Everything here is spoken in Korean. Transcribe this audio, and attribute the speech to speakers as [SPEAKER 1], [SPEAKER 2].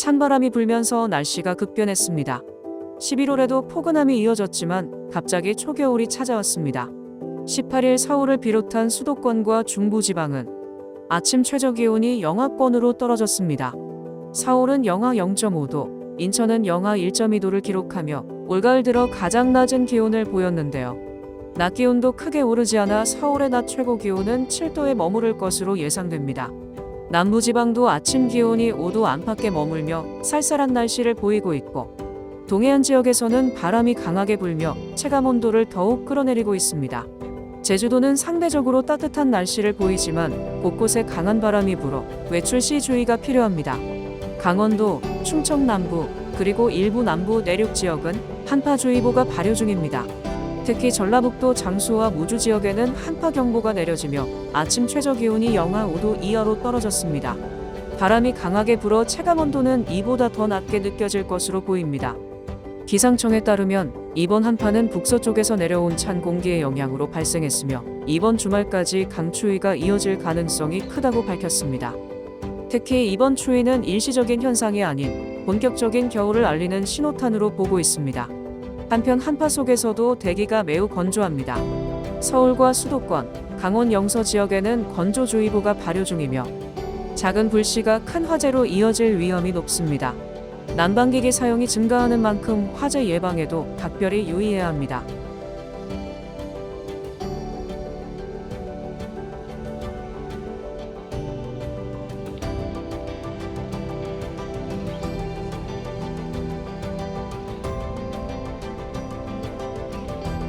[SPEAKER 1] 찬바람이 불면서 날씨가 급변했습니다. 11월에도 포근함이 이어졌지만 갑자기 초겨울이 찾아왔습니다. 18일 서울을 비롯한 수도권과 중부지방은 아침 최저 기온이 영하권으로 떨어졌습니다. 서울은 영하 0.5도, 인천은 영하 1.2도를 기록하며 올가을 들어 가장 낮은 기온을 보였는데요. 낮 기온도 크게 오르지 않아 서울의 낮 최고 기온은 7도에 머무를 것으로 예상됩니다. 남부지방도 아침 기온이 5도 안팎에 머물며 쌀쌀한 날씨를 보이고 있고 동해안 지역에서는 바람이 강하게 불며 체감 온도를 더욱 끌어내리고 있습니다. 제주도는 상대적으로 따뜻한 날씨를 보이지만 곳곳에 강한 바람이 불어 외출 시 주의가 필요합니다. 강원도, 충청 남부, 그리고 일부 남부 내륙 지역은 한파주의보가 발효 중입니다. 특히 전라북도 장수와 무주 지역에는 한파경보가 내려지며 아침 최저 기온이 영하 5도 이하로 떨어졌습니다. 바람이 강하게 불어 체감온도는 이보다 더 낮게 느껴질 것으로 보입니다. 기상청에 따르면 이번 한파는 북서쪽에서 내려온 찬 공기의 영향으로 발생했으며 이번 주말까지 강추위가 이어질 가능성이 크다고 밝혔습니다. 특히 이번 추위는 일시적인 현상이 아닌 본격적인 겨울을 알리는 신호탄으로 보고 있습니다. 한편 한파 속에서도 대기가 매우 건조합니다. 서울과 수도권, 강원 영서 지역에는 건조주의보가 발효 중이며 작은 불씨가 큰 화재로 이어질 위험이 높습니다. 난방기기 사용이 증가하는 만큼 화재 예방에도 각별히 유의해야 합니다.